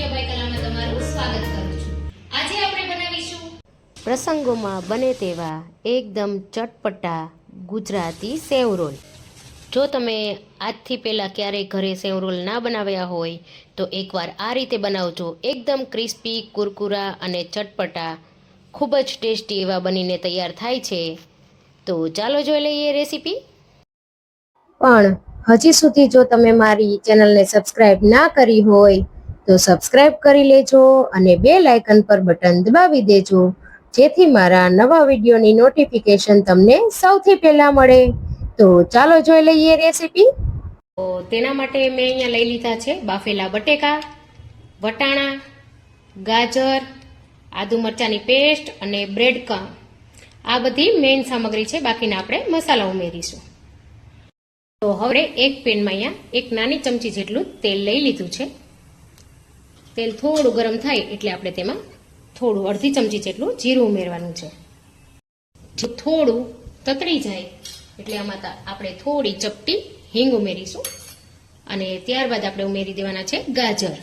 સૂર્યભાઈ કલામાં તમારું સ્વાગત કરું છું. આજે આપણે બનાવીશું પ્રસંગોમાં બને તેવા એકદમ ચટપટા ગુજરાતી સેવ રોલ જો તમે આજથી પહેલાં ક્યારેય ઘરે સેવ રોલ ના બનાવ્યા હોય તો એકવાર આ રીતે બનાવજો. એકદમ ક્રિસ્પી કુરકુરા અને ચટપટા. ખૂબ જ ટેસ્ટી એવા બનીને તૈયાર થાય છે. તો ચાલો જોઈ લઈએ રેસીપી. પણ હજી સુધી જો તમે મારી ચેનલને સબસ્ક્રાઇબ ના કરી હોય તો સબસ્ક્રાઇબ કરી લેજો અને બે લાયકન પર બટન દબાવી દેજો. જેથી મારા નવા વિડીયોની નોટિફિકેશન તમને સૌથી પહેલા મળે. તો ચાલો જોઈ લઈએ રેસીપી તો તેના માટે મેં અહીંયા લઈ લીધા છે બાફેલા બટેકા, વટાણા, ગાજર, આદુ મરચાંની પેસ્ટ અને બ્રેડ કમ. આ બધી મેઇન સામગ્રી છે. બાકીના આપણે મસાલા ઉમેરીશું. તો હવે એક પેનમાં અહીંયા એક નાની ચમચી જેટલું તેલ લઈ લીધું છે. તેલ થોડું ગરમ થાય એટલે આપણે તેમાં થોડું અડધી ચમચી જેટલું જીરું ઉમેરવાનું છે. જે થોડું તતરી જાય એટલે આમાં આપણે થોડી ચપટી હિંગ ઉમેરીશું અને ત્યારબાદ આપણે ઉમેરી દેવાના છે ગાજર.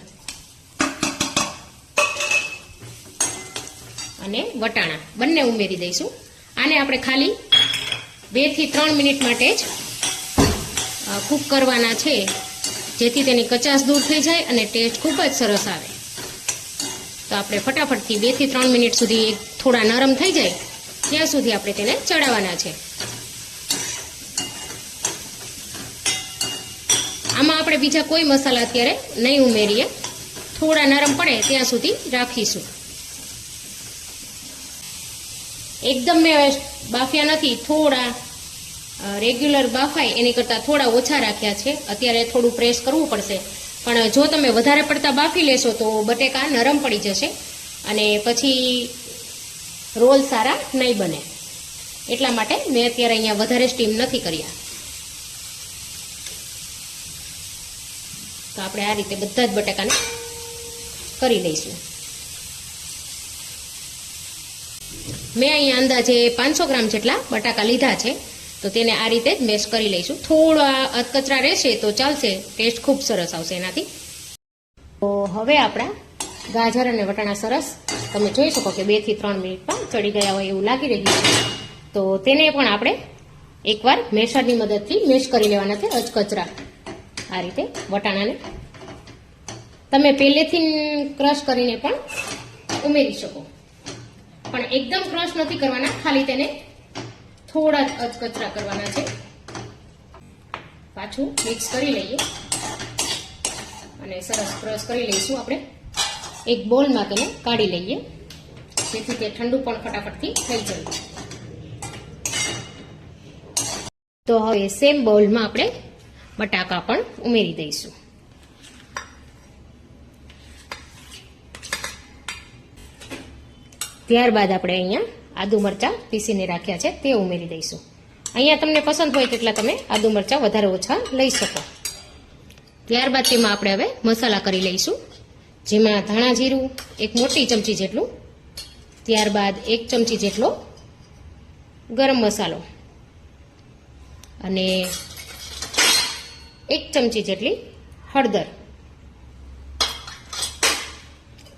અને વટાણા બંને ઉમેરી દઈશું. આને આપણે ખાલી બેથી ત્રણ મિનિટ માટે જ કૂક કરવાના છે. જેથી તેની કચાશ દૂર થઈ જાય અને ટેસ્ટ ખૂબ જ સરસ આવે. તો આપણે ફટાફટથી બેથી ત્રણ મિનિટ સુધી થોડા નરમ થઈ જાય, ત્યાં સુધી આપણે તેને ચડાવવાના છે. આમાં આપણે બીજા કોઈ મસાલા અત્યારે નહીં ઉમેરીએ. થોડા નરમ પડે ત્યાં સુધી રાખીશું. એકદમ મેં બાફ્યા નથી, થોડા રેગ્યુલર બાફાય એની કરતાં થોડા ઓછા રાખ્યા છે. અત્યારે થોડું પ્રેસ કરવું પડશે. પણ જો તમે વધારે પડતા બાફી લેશો તો બટેકા નરમ પડી જશે અને પછી રોલ સારા નહીં બને. એટલા માટે મેં અત્યારે અહીંયા વધારે સ્ટીમ નથી કર્યા. તો આપણે આ રીતે બધા જ બટેકાને કરી લઈશું. મેં અહીંયા અંદાજે પાંચસો ગ્રામ જેટલા બટાકા લીધા છે. તો તેને આ રીતે જ મેશ કરી લઈશું. થોડા અધકચરા રહેશે તો ચાલશે. ટેસ્ટ ખૂબ સરસ આવશે એનાથી. તો હવે આપણા ગાજર અને વટાણા સરસ. તમે જોઈ શકો કે બેથી ત્રણ મિનિટમાં ચડી ગયા હોય એવું લાગી રહ્યું છે. તો તેને પણ આપણે એકવાર મેસરની મદદથી મેશ કરી લેવાના છે અજકચરા આ રીતે વટાણાને તમે પહેલેથી ક્રશ કરીને પણ ઉમેરી શકો. પણ એકદમ ક્રશ નથી કરવાના. ખાલી તેને થોડા જ અચકચરા કરવાના છે. પાછું મિક્સ કરી લઈએ. અને સરસ ક્રશ કરી લઈશું આપણે. એક બોલમાં તેને કાઢી લઈએ. જેથી તે ઠંડુ પણ ફટાફટથી થઈ જાય. તો હવે સેમ બોલમાં આપણે બટાકા પણ ઉમેરી દઈશું. ત્યારબાદ આપણે અહીંયા આદુ મરચાં પીસીને રાખ્યા છે, તે ઉમેરી દઈશું. અહીંયા તમને પસંદ હોય તેટલા તમે આદુ મરચાં વધારે ઓછા લઈ શકો. ત્યારબાદ તેમાં આપણે હવે મસાલા કરી લઈશું. જેમાં ધાણા જીરું એક મોટી ચમચી જેટલું, ત્યારબાદ એક ચમચી જેટલો ગરમ મસાલો અને એક ચમચી જેટલી હળદર.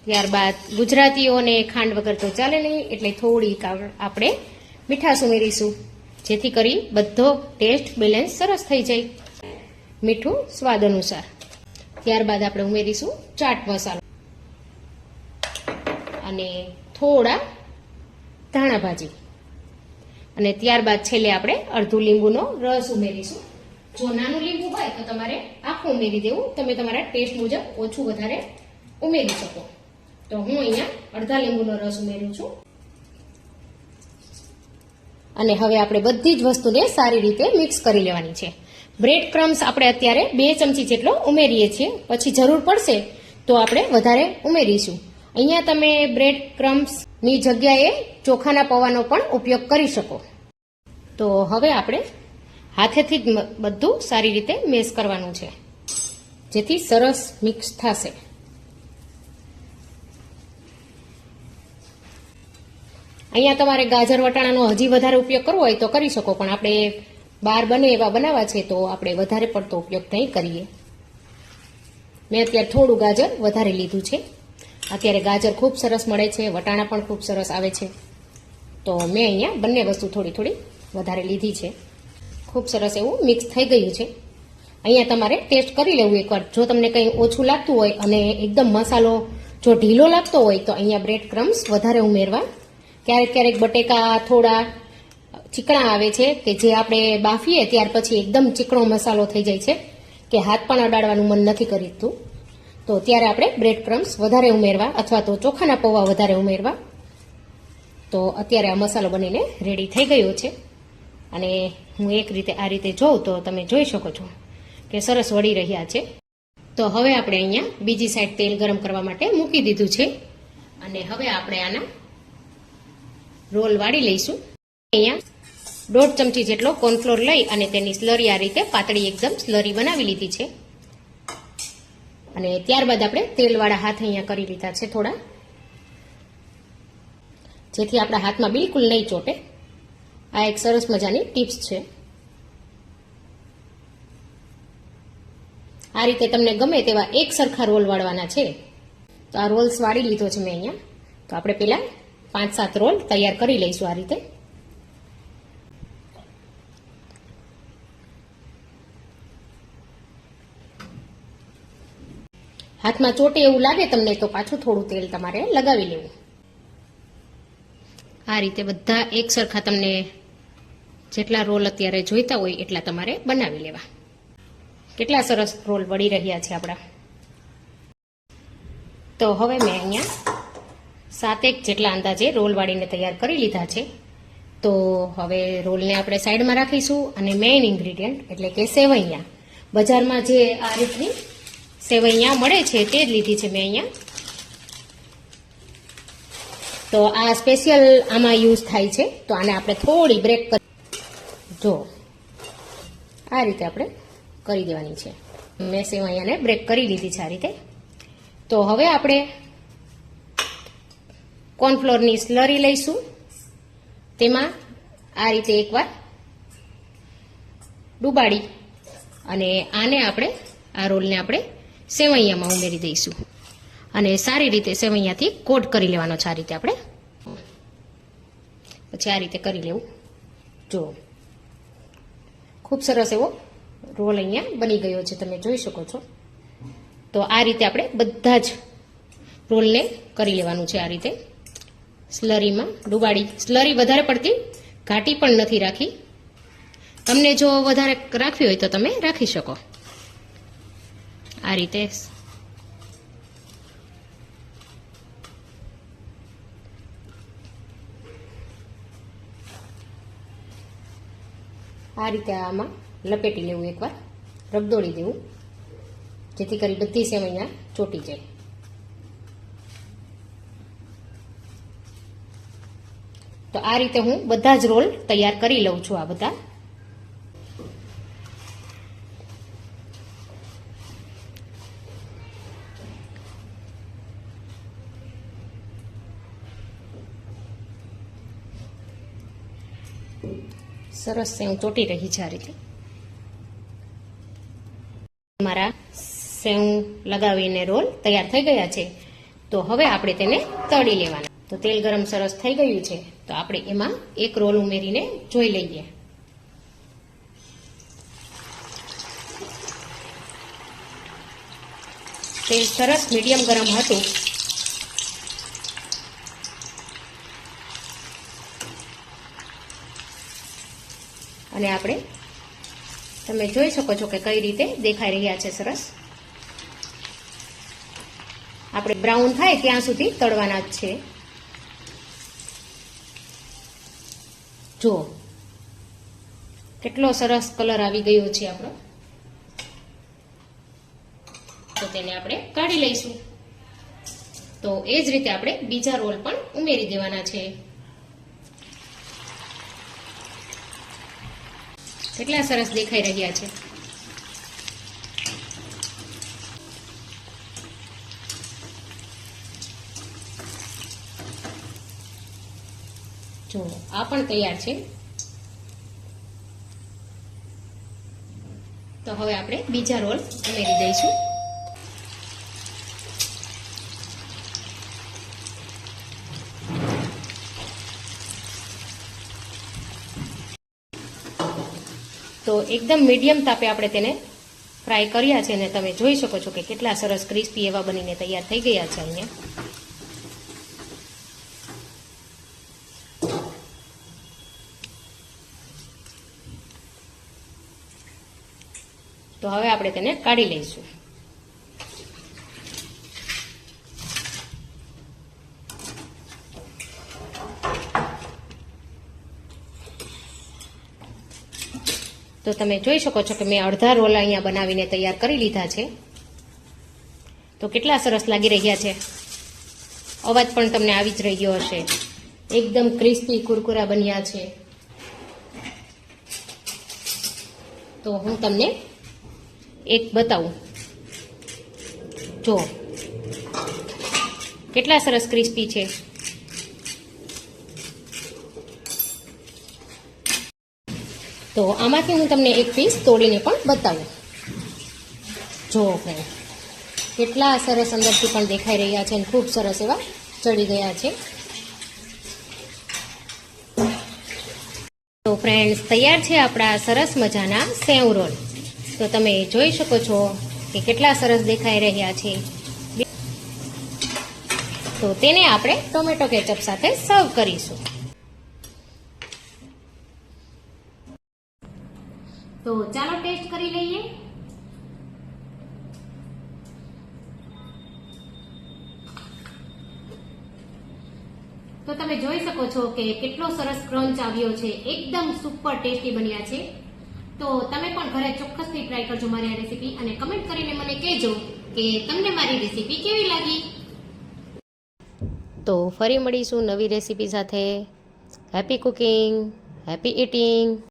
ત્યારબાદ ગુજરાતીઓને ખાંડ વગર તો ચાલે નહીં, એટલે થોડી આપણે મીઠાશ ઉમેરીશું. જેથી કરી બધો ટેસ્ટ બેલેન્સ સરસ થઈ જાય. મીઠું સ્વાદ અનુસાર. ત્યારબાદ આપણે ઉમેરીશું ચાટ મસાલો. અને થોડા ધાણા ભાજી. અને ત્યારબાદ છેલ્લે આપણે અડધું લીંબુનો રસ ઉમેરીશું. જો નાનું લીંબુ હોય તો તમારે આખું ઉમેરી દેવું. તમે તમારા ટેસ્ટ મુજબ ઓછું વધારે ઉમેરી શકો. તો હું અહીંયા અડધા લીંબુનો રસ ઉમેરું છું. અને હવે આપણે બધી જ વસ્તુને સારી રીતે મિક્સ કરી લેવાની છે. બ્રેડ ક્રમ્સ આપણે અત્યારે બે ચમચી જેટલો ઉમેરીએ છીએ. પછી જરૂર પડશે તો આપણે વધારે ઉમેરીશું. અહીંયા તમે બ્રેડ ક્રમ્સની જગ્યાએ ચોખાના પૌવાનો પણ ઉપયોગ કરી શકો. તો હવે આપણે હાથેથી જ બધું સારી રીતે મેશ કરવાનું છે. જેથી સરસ મિક્સ થશે. અહીંયા તમારે ગાજર વટાણાનો હજી વધારે ઉપયોગ કરવો હોય તો કરી શકો, પણ આપણે બહાર બને એવા બનાવવા છે તો આપણે વધારે પડતો ઉપયોગ નહીં કરીએ. મેં અત્યારે થોડું ગાજર વધારે લીધું છે. અત્યારે ગાજર ખૂબ સરસ મળે છે, વટાણા પણ ખૂબ સરસ આવે છે. તો મેં અહીંયા બંને વસ્તુ થોડી થોડી વધારે લીધી છે. ખૂબ સરસ એવું મિક્સ થઈ ગયું છે. અહીંયા તમારે ટેસ્ટ કરી લેવું એકવાર. જો તમને કંઈ ઓછું લાગતું હોય અને એકદમ મસાલો જો ઢીલો લાગતો હોય તો અહીંયા બ્રેડ ક્રમ્સ વધારે ઉમેરવા ક્યારેક ક્યારેક બટેકા થોડા ચીકણા આવે છે કે જે આપણે બાફીએ ત્યાર પછી એકદમ ચીકણો મસાલો થઈ જાય છે કે હાથ પણ અડાડવાનું મન નથી કરીતું તો ત્યારે આપણે બ્રેડ ક્રમ્સ વધારે ઉમેરવા અથવા તો ચોખાના પૌવા વધારે ઉમેરવા. તો અત્યારે આ મસાલો બનીને રેડી થઈ ગયો છે. અને હું એક રીતે આ રીતે જોઉં તો તમે જોઈ શકો છો કે સરસ વળી રહ્યા છે. તો હવે આપણે અહીંયા બીજી સાઈડ તેલ ગરમ કરવા માટે મૂકી દીધું છે. અને હવે આપણે આના રોલ વાળી લઈશું. અહીંયા દોઢ ચમચી જેટલો કોર્નફ્લોર લઈ અને તેની સ્લરી આ રીતે પાતળી એકદમ સ્લરી બનાવી લીધી છે. અને ત્યારબાદ આપણે તેલવાળા હાથ અહીંયા કરી લીધા છે થોડા. જેથી આપણા હાથમાં બિલકુલ નહીં ચોટે. આ એક સરસ મજાની ટિપ્સ છે. આ રીતે તમને ગમે તેવા એક સરખા રોલ વાળવાના છે. તો આ રોલ્સ વાળી લીધો છે મેં અહીંયા. તો આપણે પેલા પાંચ સાત રોલ તૈયાર કરી લઈશું આ રીતે. હાથમાં ચોટે એવું લાગે તમને તો પાછું થોડું તેલ તમારે લગાવી લેવું. આ રીતે બધા એક સરખા તમને જેટલા રોલ અત્યારે જોઈતા હોય એટલા તમારે બનાવી લેવા. કેટલા સરસ રોલ વળી રહ્યા છે આપણા. તો હવે મેં અહીંયા સાતેક જેટલા અંદાજે રોલ વાળીને તૈયાર કરી લીધા છે. તો હવે રોલને આપણે સાઈડમાં રાખીશું અને મેઇન ઇન્ગ્રીડિયન્ટ એટલે કે સેવૈયા. બજારમાં જે આ રીતની સેવૈયા મળે છે તે જ લીધી છે મેં અહીંયા. તો આ સ્પેશિયલ આમાં યુઝ થાય છે. તો આને આપણે થોડી બ્રેક કરી જો, આ રીતે આપણે કરી દેવાની છે. મેં સેવૈયાને બ્રેક કરી લીધી છે આ રીતે. તો હવે આપણે કોર્નફ્લોરની સ્લરી લઈશું. તેમાં આ રીતે એકવાર ડુબાડી અને આને આપણે, આ રોલને આપણે સેવૈયામાં ઉમેરી દઈશું. અને સારી રીતે સેવૈયાથી કોટ કરી લેવાનો છે આ રીતે આપણે. પછી આ રીતે કરી લેવું. જો, ખૂબ સરસ એવો રોલ અહીંયા બની ગયો છે, તમે જોઈ શકો છો. તો આ રીતે આપણે બધા જ રોલને કરી લેવાનું છે આ રીતે. સ્લરીમાં ડુબાડી. સ્લરી વધારે પડતી ઘાટી પણ નથી રાખી. તમને જો વધારે રાખવી હોય તો તમે રાખી શકો. આ રીતે આ રીતે આમાં લપેટી લેવું એકવાર. રગદોળી દેવું. જેથી કરી બધી સેવૈયા ચોટી જાય. તો આ રીતે હું બધા જ રોલ તૈયાર કરી લઉં છું આ બધા. સરસ સેવ ચોટી રહી છે આ રીતે. મારા સેવ લગાવીને રોલ તૈયાર થઈ ગયા છે. તો હવે આપણે તેને તળી લેવાના. તો તેલ ગરમ સરસ થઈ ગયું છે, તો આપણે એમાં એક રોલ ઉમેરીને જોઈ લઈએ. તેલ સરસ મીડિયમ ગરમ હતું. અને આપણે તમે જોઈ શકો છો કે કઈ રીતે દેખાઈ રહ્યા છે સરસ. આપણે બ્રાઉન થાય ત્યાં સુધી તળવાના જ છે. જુઓ કેટલો સરસ કલર આવી ગયો છે આપણો. તો તેને આપણે કાઢી લઈશું. તો એ જ રીતે આપણે બીજા રોલ પણ ઉમેરી દેવાના છે. કેટલા સરસ દેખાઈ રહ્યા છે. જો આ પણ તૈયાર છે. તો હવે આપણે બીજા રોલ ઉમેરી દઈશું. તો એકદમ મીડિયમ તાપે આપણે તેને ફ્રાય કર્યા છે અને તમે જોઈ શકો છો કે કેટલા સરસ ક્રિસ્પી એવા બનીને તૈયાર થઈ ગયા છે અહીંયા. તો હવે આપણે તેને કાઢી લઈશું. તો તમે જોઈ શકો છો કે મેં અડધા રોલ અહીંયા બનાવીને તૈયાર કરી લીધા છે. તો કેટલા સરસ લાગી રહ્યા છે? અવાજ પણ તમને આવી જ રહ્યો હશે. એકદમ ક્રિસ્પી કુરકુરા બન્યા છે. તો હું તમને એક બતાવું. જો કેટલા સરસ ક્રિસ્પી છે. તો આમાંથી હું તમને એક પીસ તોડીને પણ બતાવું. જો ફ્રેન્ડ કેટલા સરસ અંદરથી પણ દેખાઈ રહ્યા છે અને ખૂબ સરસ એવા ચડી ગયા છે. તો ફ્રેન્ડ્સ તૈયાર છે આપણા સરસ મજાના સેવ રોલ. તો તમે જોઈ શકો છો કે કેટલા સરસ દેખાઈ રહ્યા છે. તો તેને આપણે ટોમેટો કેચઅપ સાથે સર્વ કરીશું. તો ચાલો ટેસ્ટ કરી લઈએ. તો તમે જોઈ શકો છો કે કેટલો સરસ ક્રંચ આવ્યો છે. એકદમ સુપર ટેસ્ટી બન્યા છે. તો તમે પણ ઘરે ચોક્કસથી ટ્રાય કરજો મારી આ રેસીપી અને કમેન્ટ કરીને મને કહેજો કે તમને મારી રેસીપી કેવી લાગી? તો ફરી મળીશું નવી રેસીપી સાથે. Happy cooking happy eating